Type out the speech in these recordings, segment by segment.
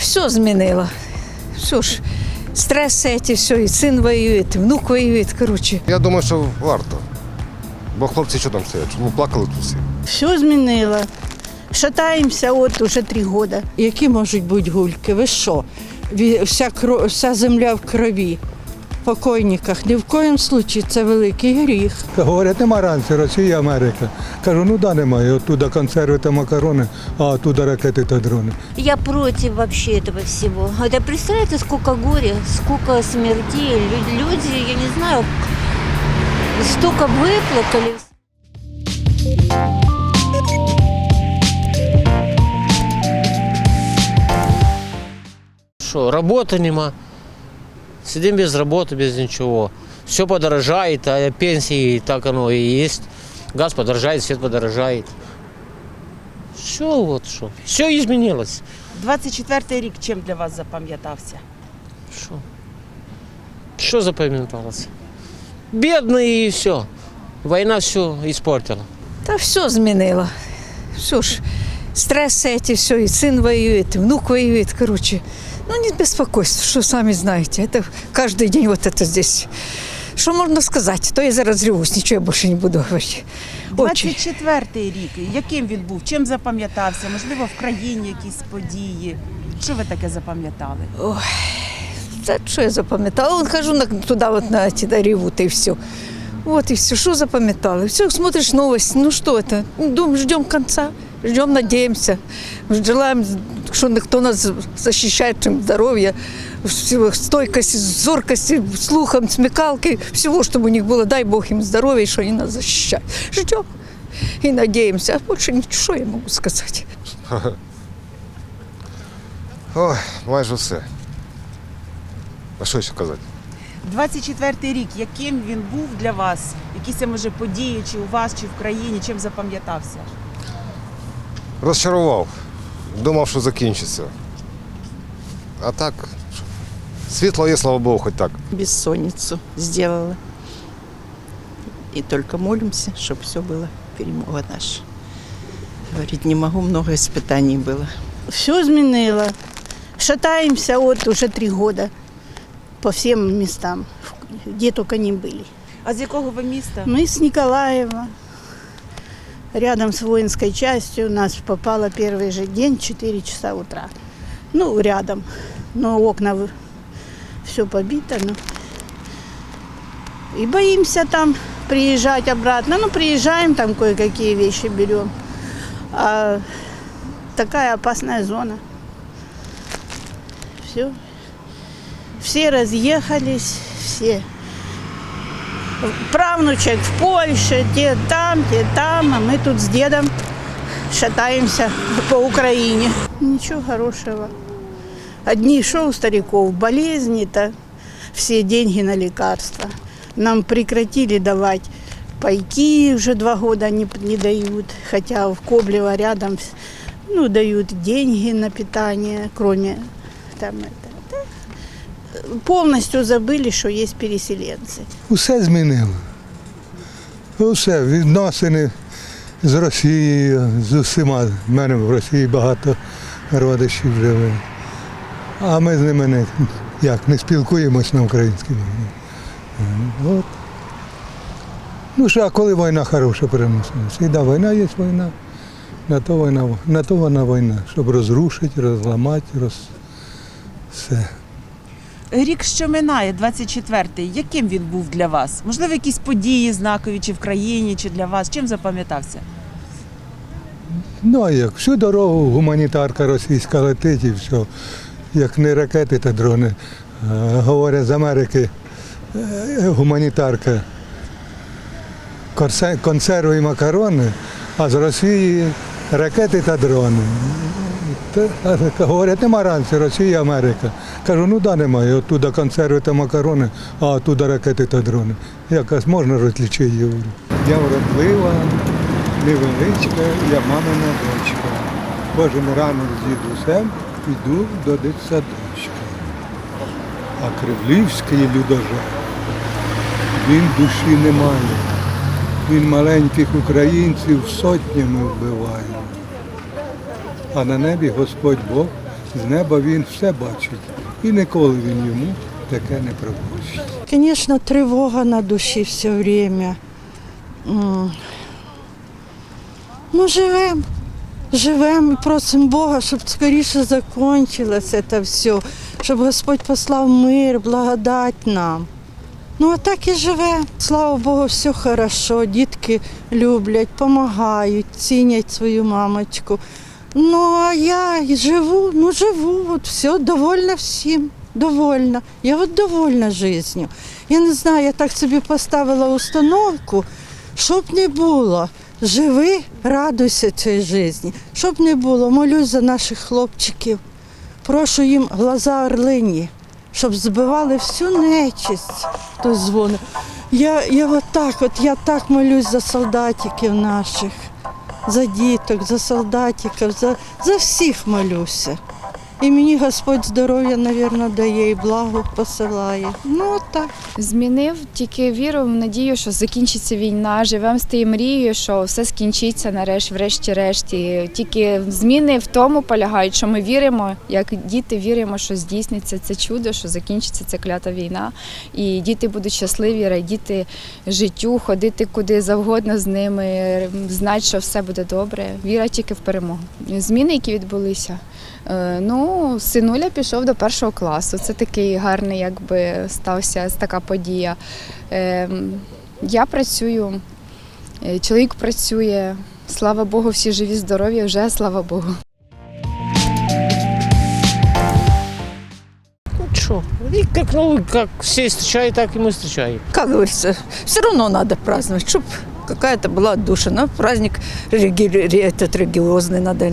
все змінило. Що ж, стрес ці, все, і син воює, і внук воює, коротше. Я думаю, що варто. Бо хлопці що там стоять? Ну, плакали тут всі. Все змінило. Шатаємося от уже три роки. Які можуть бути гульки? Ви що? Вся, кров, вся земля в крові Покойниках. Ні в коєму случаї це великий гріх. Говорять, нема ранці, Росія, Америка. Кажу, ну да, немає. Оттуда консерви та макарони, а оттуда ракети та дрони. Я против вообще этого всего. Это представляете, сколько горя, сколько смертей. Лю- Люди, я не знаю, столько выплакали. Що, роботи нема. Сидимо без роботи, без нічого. Все подорожає, а пенсії так оно і є. Газ подорожає, світ подорожає. Все, от що. Все і змінилось. 24-й рік чим для вас запам'ятався? Що? Що запам'яталося? Бідний і все. Війна все іспортила. Та все змінила. Все ж, стрес ці, все, і син воює, і внук воює, коротше. Ну, не беспокойство, що самі знаєте. Это каждый день вот это здесь. Що можна сказати? То я зараз ревусь, нічого я більше не буду говорити. Очень. 24-й рік, яким він був? Чим запам'ятався? Можливо, в країні якісь події. Що ви таке запам'ятали? Це що я запам'ятала? Вон хожу на, туди, вот на ці да, ревут, і все. Вот и все. Что запам'ятала? Все, смотришь новости. Ну что это? Ну, Думаем, ждем конца. Ждем, надеемся. Желаем, что никто нас защищает, чем здоровье, стойкости, зоркости, слухом, смекалки, всего, чтобы у них было. Дай Бог им здоровья, что они нас защищают. Ждем и надеемся. А больше ничего я могу сказать. Ой, майже все. А що ще казати? 24-й рік, яким він був для вас? Якісь може події, чи у вас, чи в країні, чим запам'ятався? Розчарував. Думав, що закінчиться. А так, світло є, слава Богу, хоч так. Бессонницу сделала. И только молимся, чтобы все было перемога наша. Говорить не могу, много испытаний было. Все змінило. Шатаємося от уже три роки по всім містам, де тільки не були. А з якого ви міста? Мы с Николаева. Рядом с воинской частью у нас попало первый же день, 4 часа утра. Ну, рядом. Но окна все побито. Ну. И боимся там приезжать обратно. Ну, приезжаем, там кое-какие вещи берем. А такая опасная зона. Все. Все разъехались, все правнучек в Польше, те там, те там, а мы тут с дедом шатаемся по Украине. Ничего хорошего. Одни шоу стариков, болезни-то, все деньги на лекарства. Нам прекратили давать пайки, уже два года не, не дают, хотя в Коблево рядом ну, дают деньги на питание, кроме там это. Да, Полностью забыли, что есть переселенцы. Усе змінило. Усе, відносини з Росією, з усіма. В мене в Росії багато родичів живе. А ми з ними не, як, не спілкуємось на українській мові. От. Ну що, а коли війна хороша переносилася? І да, війна є війна. На то війна, на то вона війна, щоб розрушити, розламати, роз... все. Рік, що минає, 24-й, яким він був для вас? Можливо, якісь події знакові, чи в країні, чи для вас? Чим запам'ятався? Ну як? Всю дорогу гуманітарка російська летить і все. Як не ракети та дрони. Е, Говорять з Америки е, гуманітарка. Консерви і макарони, а з Росії ракети та дрони. Говорять, нема ранці, Росія, Америка. Кажу, ну да, немає. Оттуда консерви та макарони, а оттуда ракети та дрони. Якось можна розлічити, я. Я вродлива, невеличка, я мамина дочка. Кожен ранок з дідусем йду до дитсадочка. А кривлівський людожер, він душі не має. Він маленьких українців сотнями вбиває. А на небі Господь Бог з неба він все бачить. І ніколи він йому таке не пробачить. Конечно, тревога на душе все время. Ну, живем. Живем і просимо Бога, щоб скоріше закінчилось це все, щоб Господь послав мир, благодать нам. Ну, а так і живе. Слава Богу, все хорошо. Дітки люблять, допомагають, цінять свою мамочку. Ну, а я живу, ну живу, от все, довольна всім. Довольна. Я от довольна життю. Я не знаю, я так собі поставила установку, щоб не було. Живи, радуйся цій житті. Щоб не було, молюсь за наших хлопчиків. Прошу їм глаза орлині, щоб збивали всю нечисть, хто дзвонить. Я, я от так, от я так молюсь за солдатиків наших, за діток, за солдатиків, за, за всіх молюся. І мені Господь здоров'я, мабуть, дає і благо посилає. Ну, так. Змінив тільки віру в надію, що закінчиться війна. Живемо з тією мрією, що все скінчиться нарешті, врешті-решт. Тільки зміни в тому полягають, що ми віримо, як діти віримо, що здійсниться це чудо, що закінчиться ця клята війна. І діти будуть щасливі, радіти життю, ходити куди завгодно з ними, знати, що все буде добре. Віра тільки в перемогу. Зміни, які відбулися. Е, Ну, синуля пішов до першого класу. Це такий гарний, якби стався така подія. Е, Я працюю, е, чоловік працює. Слава Богу, всі живі, здорові, вже слава Богу. Ну что, и как, ну, как все встречают, так и мы встречаем. Как говорится, все равно надо праздновать, чтобы какая-то была отдушина. Праздник реги- ре- этот религиозный надо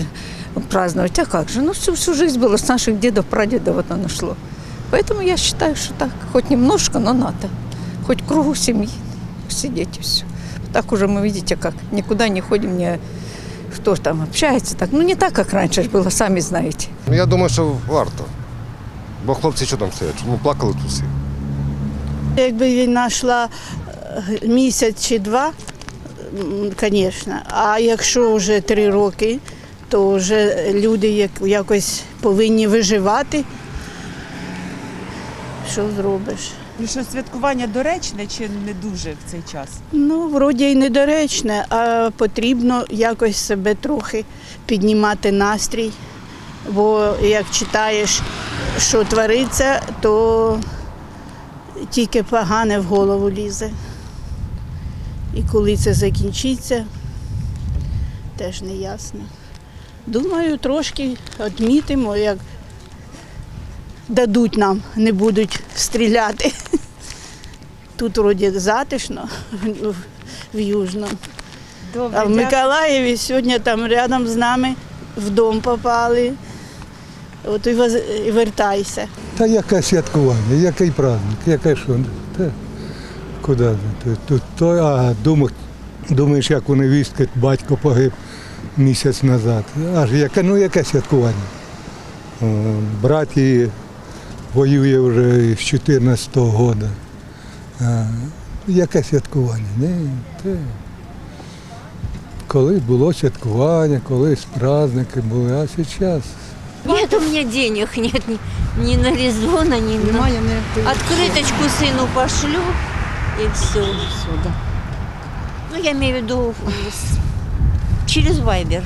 праздновать. А как же? Ну, всю, всю жизнь было с наших дедов, прадедов вот оно шло. Поэтому я считаю, что так, хоть немножко, но надо. Хоть в кругу семьи сидеть и все. Так уже мы, видите, как никуда не ходим, не кто там общается. Так. Ну, не так, как раньше ж было, сами знаете. Ну, Я думаю, що варто. Бо хлопці що там стоять? Ну, плакали тут всі. Якби війна йшла е, місяць чи два, звісно. А якщо вже три роки, то вже люди якось повинні виживати. Що зробиш? Ну що святкування доречне чи не дуже в цей час? Ну, вроді й недоречне, а потрібно якось себе трохи піднімати настрій. Бо як читаєш, що твориться, то тільки погане в голову лізе. І коли це закінчиться, теж не ясно. Думаю, трошки відмітимо, як дадуть нам, не будуть стріляти. Тут вроді затишно в- в Южному. Добре, А в дякую. Миколаєві сьогодні там рядом з нами в дом попали. От і вертайся. Та яке святкування, який праздник, яке що? Та, куди? Тут, то, а думаєш, думаєш, як у невістки батько погиб місяць назад. Аж яке, ну яке святкування? Брат її воює вже з 14-го року. Яке святкування? Ні, те. Колись було святкування, колись праздники були, а зараз Нет у меня денег, нет ни, ни на резона, ни на... Открыточку сыну пошлю и все. Ну, я имею в виду с- через Вайбер.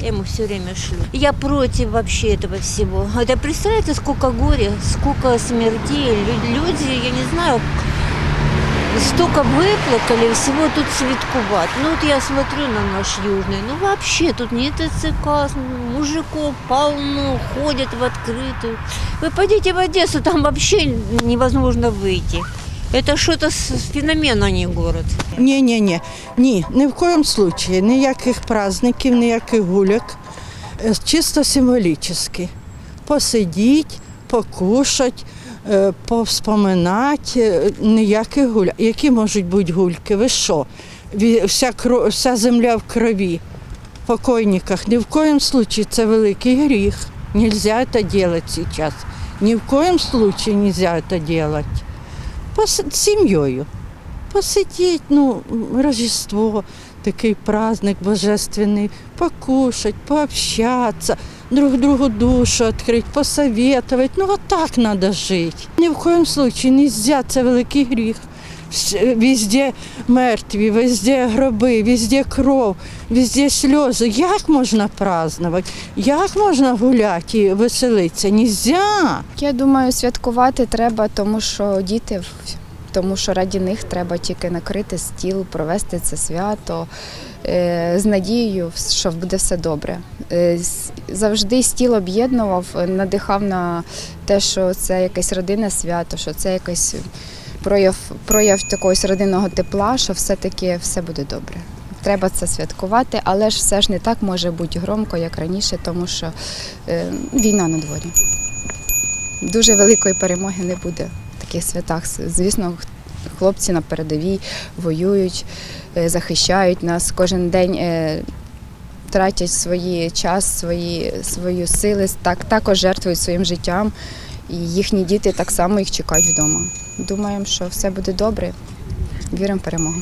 Я ему все время шлю. Я против вообще этого всего. Это представляете, сколько горя, сколько смертей. Лю- Люди, я не знаю, столько выплакали всего тут святкувати. Ну вот я смотрю на наш южный, ну вообще тут не ТЦК, мужиков полно, ходят в открытую. Вы пойдите в Одессу, там вообще невозможно выйти. Это что-то с- феномен, а не город. Ні, ні, ні, ні, ні в коєму случаї, ніяких праздників, ніяких гуляк. Е, Чисто символічно. Посидіть, покушать, е, повспоминати, е, ніяких гуляк. Які можуть бути гульки? Ви що? Ві- Вся, кро- вся земля в крові, в покойниках. Ні в коєму случаї це великий гріх. Нельзя это делать сейчас. Ни в коем случае нельзя это делать. З сім'єю посидіть, ну, Рождество, такий праздник божественний, покушать, пообщатися, друг другу душу відкрити, посоветувати. Ну, от так треба жити. Ні в коєму случае нельзя, це великий гріх. Везде мертві, везде гроби, везде кров, везде сльози. Як можна празднувати? Як можна гуляти і веселитися? Нельзя. Я думаю, святкувати треба, тому що діти, тому що раді них треба тільки накрити стіл, провести це свято е, з надією, що буде все добре. Е, Завжди стіл об'єднував, надихав на те, що це якесь родинне свято, що це якийсь прояв, прояв такогось родинного тепла, що все-таки все буде добре. Треба це святкувати, але ж все ж не так може бути громко, як раніше, тому що е, війна на дворі дуже великої перемоги не буде в таких святах. Звісно, хлопці на передовій воюють, е, захищають нас кожен день. е, Тратять свої час, свої, свої сили, так, також жертвують своїм життям. І їхні діти так само їх чекають вдома. Думаємо, що все буде добре. Віримо в перемогу.